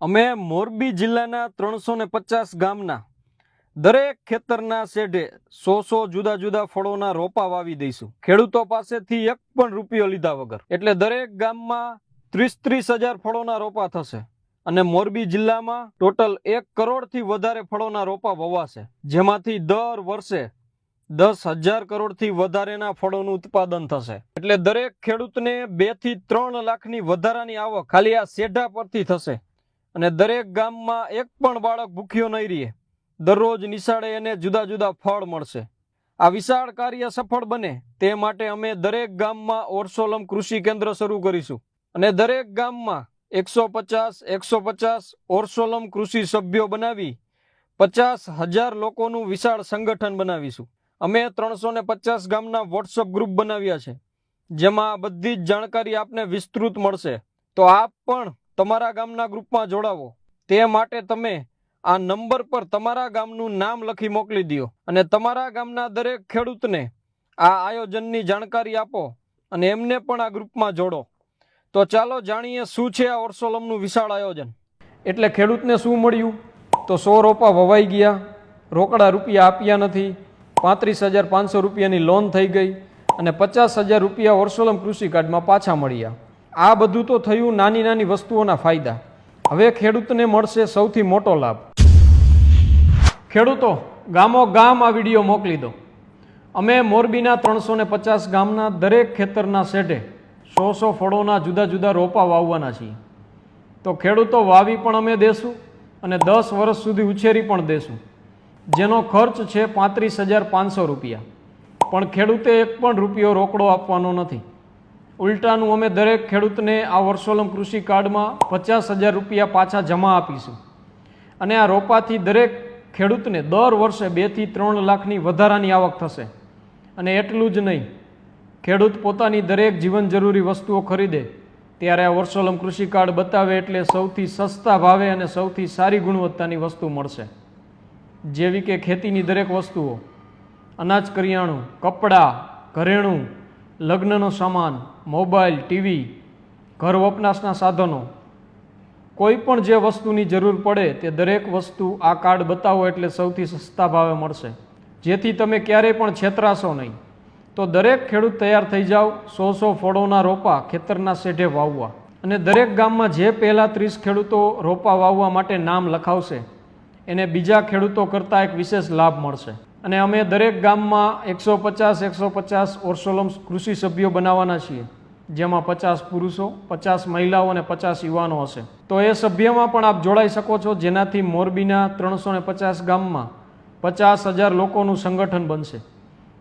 અમે મોરબી જિલ્લાના ત્રણસો ને પચાસ ગામના દરેક ખેતરના શેઢે સો સો જુદા જુદા ફળોના રોપા વાવી દઈશું. ખેડૂતો પાસેથી એક પણ રૂપિયો લીધા વગર. એટલે દરેક ગામમાં ત્રીસ ત્રીસ હજાર ફળોના રોપા થશે અને મોરબી જિલ્લામાં ટોટલ એક કરોડથી વધારે ફળોના રોપા વવાશે. જેમાંથી દર વર્ષે દસ હજાર કરોડથી વધારેના ફળોનું ઉત્પાદન થશે. એટલે દરેક ખેડૂતને બેથી ત્રણ લાખની વધારાની આવક ખાલી આ શેઢા પરથી થશે. અને દરેક ગામમાં એક પણ બાળક ભૂખ્યો નહીં રહે. દરરોજ નિશાળે એને જુદા જુદા ફળ મળશે. આ વિશાળ કાર્ય સફળ બને તે માટે અમે દરેક ગામમાં ઓરસોલમ કૃષિ કેન્દ્ર શરૂ કરીશું. અને દરેક ગામમાં એકસો પચાસ એકસો પચાસ ઓરસોલમ કૃષિ સભ્યો બનાવી પચાસ હજાર લોકોનું વિશાળ સંગઠન બનાવીશું. અમે ત્રણસો ને પચાસ ગામના વોટ્સઅપ ગ્રુપ બનાવ્યા છે. જેમાં બધી જ જાણકારી આપને વિસ્તૃત મળશે. તો આપ પણ તમારા ગામના ગ્રુપમાં જોડાવો. તે માટે તમે આ નંબર પર તમારા ગામનું નામ લખી મોકલી દો અને તમારા ગામના દરેક ખેડૂતને આ આયોજનની જાણકારી આપો અને એમને પણ આ ગ્રુપમાં જોડો. તો ચાલો જાણીએ શું છે આ ઓર્સોલમનું વિશાળ આયોજન. એટલે ખેડૂતને શું મળ્યું? તો સો રોપા વવાઈ ગયા. રોકડા રૂપિયા આપ્યા નથી. પાંત્રીસ હજાર પાંચસો રૂપિયાની લોન થઈ ગઈ અને પચાસ હજાર રૂપિયા ઓર્સોલમ કૃષિ કાર્ડમાં પાછા મળ્યા. આ બધું તો થયું નાની નાની વસ્તુઓના ફાયદા. હવે ખેડૂતને મળશે સૌથી મોટો લાભ. ખેડૂતો, ગામો ગામ આ વીડિયો મોકલી દો. અમે મોરબીના ત્રણસો ને પચાસ ગામના દરેક ખેતરના શેઢે સો સો ફળોના જુદા જુદા રોપા વાવવાના છીએ. તો ખેડૂતો વાવી પણ અમે દેશું અને દસ વર્ષ સુધી ઉછેરી પણ દેશું. જેનો ખર્ચ છે પાંત્રીસ હજાર પાંચસો રૂપિયા. પણ ખેડૂતે એક પણ રૂપિયો રોકડો આપવાનો નથી. ઉલટાનું અમે દરેક ખેડૂતને આ વર્ષોલમ કૃષિ કાર્ડમાં પચાસ હજાર રૂપિયા પાછા જમા આપીશું. અને આ રોપાથી દરેક ખેડૂતને દર વર્ષે બેથી ત્રણ લાખની વધારાની આવક થશે. અને એટલું જ નહીં, ખેડૂત પોતાની દરેક જીવન જરૂરી વસ્તુઓ ખરીદે, ત્યારે આ વર્ષોલમ કૃષિ કાર્ડ બતાવે એટલે સૌથી સસ્તા ભાવે અને સૌથી સારી ગુણવત્તાની વસ્તુ મળશે. જેવી કે ખેતીની દરેક વસ્તુઓ, અનાજ કરિયાણું, કપડાં, ઘરેણું લગ્નનો સામાન, મોબાઈલ, ટીવી, ઘર વપરાશના સાધનો, કોઈ પણ જે વસ્તુની જરૂર પડે તે દરેક વસ્તુ આ કાર્ડ બતાવો એટલે સૌથી સસ્તા ભાવે મળશે. જેથી તમે ક્યારેય પણ છેતરાશો નહીં. તો દરેક ખેડૂત તૈયાર થઈ જાઓ સો સો ફળોના રોપા ખેતરના શેઢે વાવવા. અને દરેક ગામમાં જે પહેલાં ત્રીસ ખેડૂતો રોપા વાવવા માટે નામ લખાવશે, એને બીજા ખેડૂતો કરતાં એક વિશેષ લાભ મળશે. અને અમે દરેક ગામમાં એકસો પચાસ એકસો પચાસ ઓર્સોલમ કૃષિ સભ્યો બનાવવાના છીએ, જેમાં પચાસ પુરુષો, પચાસ મહિલાઓ અને પચાસ યુવાનો હશે. તો એ સભ્યમાં પણ આપ જોડાઈ શકો છો, જેનાથી મોરબીના ત્રણસો ને પચાસ ગામમાં પચાસ હજાર લોકોનું સંગઠન બનશે,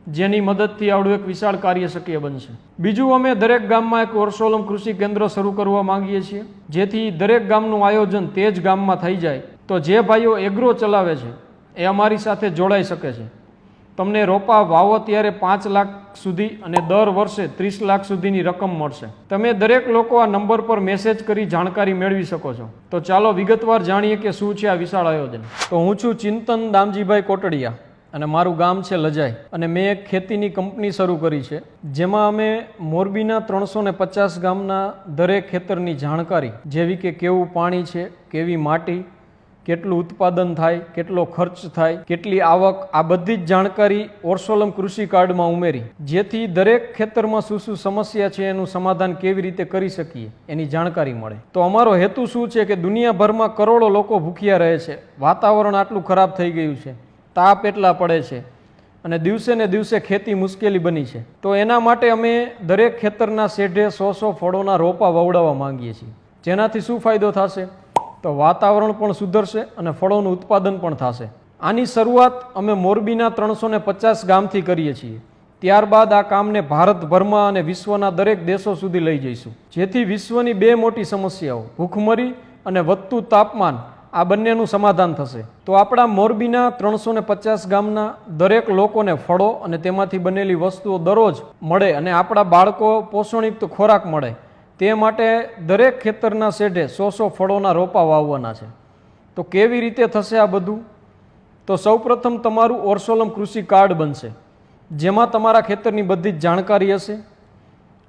જેની મદદથી આવડું એક વિશાળ કાર્ય શક્ય બનશે. બીજું, અમે દરેક ગામમાં એક ઓરસોલમ કૃષિ કેન્દ્ર શરૂ કરવા માંગીએ છીએ, જેથી દરેક ગામનું આયોજન તે જ ગામમાં થઈ જાય. તો જે ભાઈઓ એગ્રો ચલાવે છે, એ અમારી સાથે જોડાઈ શકે છે. તમને રોપા વાવો ત્યારે પાંચ લાખ સુધી અને દર વર્ષે ત્રીસ લાખ સુધીની રકમ મળશે. તમે દરેક લોકો આ નંબર પર મેસેજ કરી જાણકારી મેળવી શકો છો. તો ચાલો વિગતવાર જાણીએ કે શું છે આ વિશાળ આયોજન. તો હું છું ચિંતન દામજીભાઈ કોટડિયા અને મારું ગામ છે લજાઈ અને મેં એક ખેતીની કંપની શરૂ કરી છે, જેમાં અમે મોરબીના ત્રણસો ને પચાસ ગામના દરેક ખેતરની જાણકારી, જેવી કે કેવું પાણી છે, કેવી માટી કેટલું ઉત્પાદન થાય, કેટલો ખર્ચ થાય, કેટલી આવક, આ બધી જ જાણકારી ઓર્સોલમ કૃષિ કાર્ડમાં ઉમેરી. જેથી દરેક ખેતરમાં શું શું સમસ્યા છે એનું સમાધાન કેવી રીતે કરી શકીએ, એની જાણકારી મળે. તો અમારો હેતુ શું છે કે દુનિયાભરમાં કરોડો લોકો ભૂખ્યા રહે છે. વાતાવરણ આટલું ખરાબ થઈ ગયું છે. તાપ એટલા પડે છે. અને દિવસે ને દિવસે ખેતી મુશ્કેલી બની છે. તો એના માટે અમે દરેક ખેતરના શેઢે સો સો ફળોના રોપા વવડાવવા માંગીએ છીએ. જેનાથી શું ફાયદો થશે? તો વાતાવરણ પણ સુધરશે અને ફળોનું ઉત્પાદન પણ થશે. આની શરૂઆત અમે મોરબીના ત્રણસો ને પચાસ ગામથી કરીએ છીએ. ત્યારબાદ આ કામને ભારતભરમાં અને વિશ્વના દરેક દેશો સુધી લઈ જઈશું. જેથી વિશ્વની બે મોટી સમસ્યાઓ, ભૂખમરી અને વધતું તાપમાન, આ બંનેનું સમાધાન થશે. તો આપણા મોરબીના ત્રણસો ને પચાસ ગામના દરેક લોકોને ફળો અને તેમાંથી બનેલી વસ્તુઓ દરરોજ મળે અને આપણા બાળકો પોષણયુક્ત ખોરાક મળે. તે માટે દરેક ખેતરના શેઢે સો સો ફળોના રોપા વાવવાના છે. તો કેવી રીતે થશે આ બધું? તો સૌપ્રથમ તમારું ઓર્સોલમ કૃષિ કાર્ડ બનશે, જેમાં તમારા ખેતરની બધી જ જાણકારી હશે.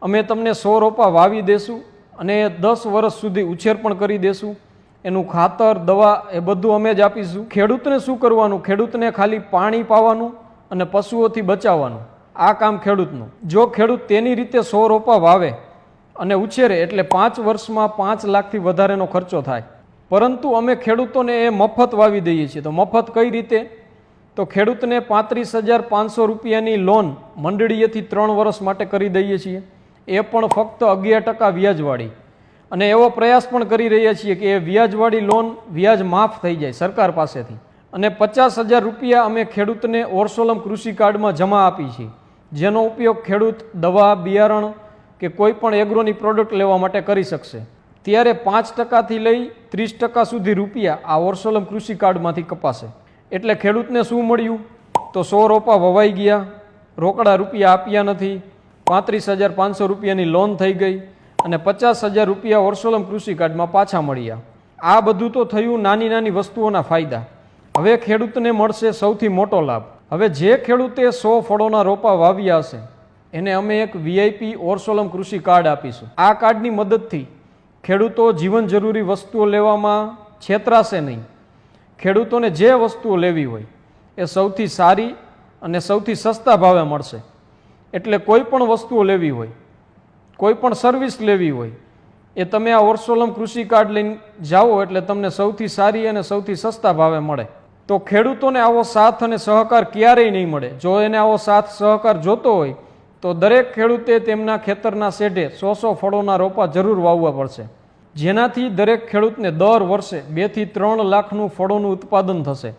અમે તમને સો રોપા વાવી દેશું અને દસ વર્ષ સુધી ઉછેર પણ કરી દેશું. એનું ખાતર, દવા એ બધું અમે જ આપીશું. ખેડૂતને શું કરવાનું? ખેડૂતને ખાલી પાણી પાવાનું અને પશુઓથી બચાવવાનું. આ કામ ખેડૂતનું. જો ખેડૂત તેની રીતે સો રોપા વાવે અને ઉછેરે એટલે પાંચ વર્ષમાં પાંચ લાખથી વધારેનો ખર્ચો થાય. પરંતુ અમે ખેડૂતોને એ મફત વાવી દઈએ છીએ. તો મફત કઈ રીતે? તો ખેડૂતને પાંત્રીસ હજાર પાંચસો રૂપિયાની લોન મંડળીએથી ત્રણ વર્ષ માટે કરી દઈએ છીએ. એ પણ ફક્ત અગિયાર ટકા વ્યાજવાળી. અને એવો પ્રયાસ પણ કરી રહ્યા છીએ કે એ વ્યાજવાળી લોન વ્યાજ માફ થઈ જાય સરકાર પાસેથી. અને પચાસ હજાર રૂપિયા અમે ખેડૂતને ઓરસોલમ કૃષિ કાર્ડમાં જમા આપી છીએ. જેનો ઉપયોગ ખેડૂત દવા, બિયારણ કે કોઈ પણ એગ્રોની પ્રોડક્ટ લેવા માટે કરી શકશે. ત્યારે પાંચ ટકાથી લઈ ત્રીસ ટકા સુધી રૂપિયા આ ઓરસોલમ કૃષિ કાર્ડમાંથી કપાશે. એટલે ખેડૂતને શું મળ્યું? તો સો રોપા વવાઈ ગયા. રોકડા રૂપિયા આપ્યા નથી. પાંત્રીસ હજાર પાંચસો રૂપિયાની લોન થઈ ગઈ અને પચાસ હજાર રૂપિયા ઓરસોલમ કૃષિ કાર્ડમાં પાછા મળ્યા. આ બધું તો થયું નાની નાની વસ્તુઓના ફાયદા. હવે ખેડૂતને મળશે સૌથી મોટો લાભ. હવે જે ખેડૂતે સો ફળોના રોપા વાવ્યા હશે એને અમે એક વીઆઈપી ઓરસોલમ કૃષિ કાર્ડ આપીશું. આ કાર્ડની મદદથી ખેડૂતો જીવન જરૂરી વસ્તુઓ લેવામાં છેતરાશે નહીં. ખેડૂતોને જે વસ્તુઓ લેવી હોય, એ સૌથી સારી અને સૌથી સસ્તા ભાવે મળશે. એટલે કોઈ પણ વસ્તુઓ લેવી હોય, કોઈ પણ સર્વિસ લેવી હોય, એ તમે આ ઓરસોલમ કૃષિ કાર્ડ લઈને જાઓ એટલે તમને સૌથી સારી અને સૌથી સસ્તા ભાવે મળે. તો ખેડૂતોને આવો સાથ અને સહકાર ક્યારેય નહીં મળે. જો એને આવો સાથ સહકાર જોતો હોય તો દરેક ખેડૂતે તેમના ખેતરના શેઢે સો સો ફળોના રોપા જરૂર વાવવા પડશે. જેનાથી દરેક ખેડૂતને દર વર્ષે બેથી ત્રણ લાખનું ફળોનું ઉત્પાદન થશે.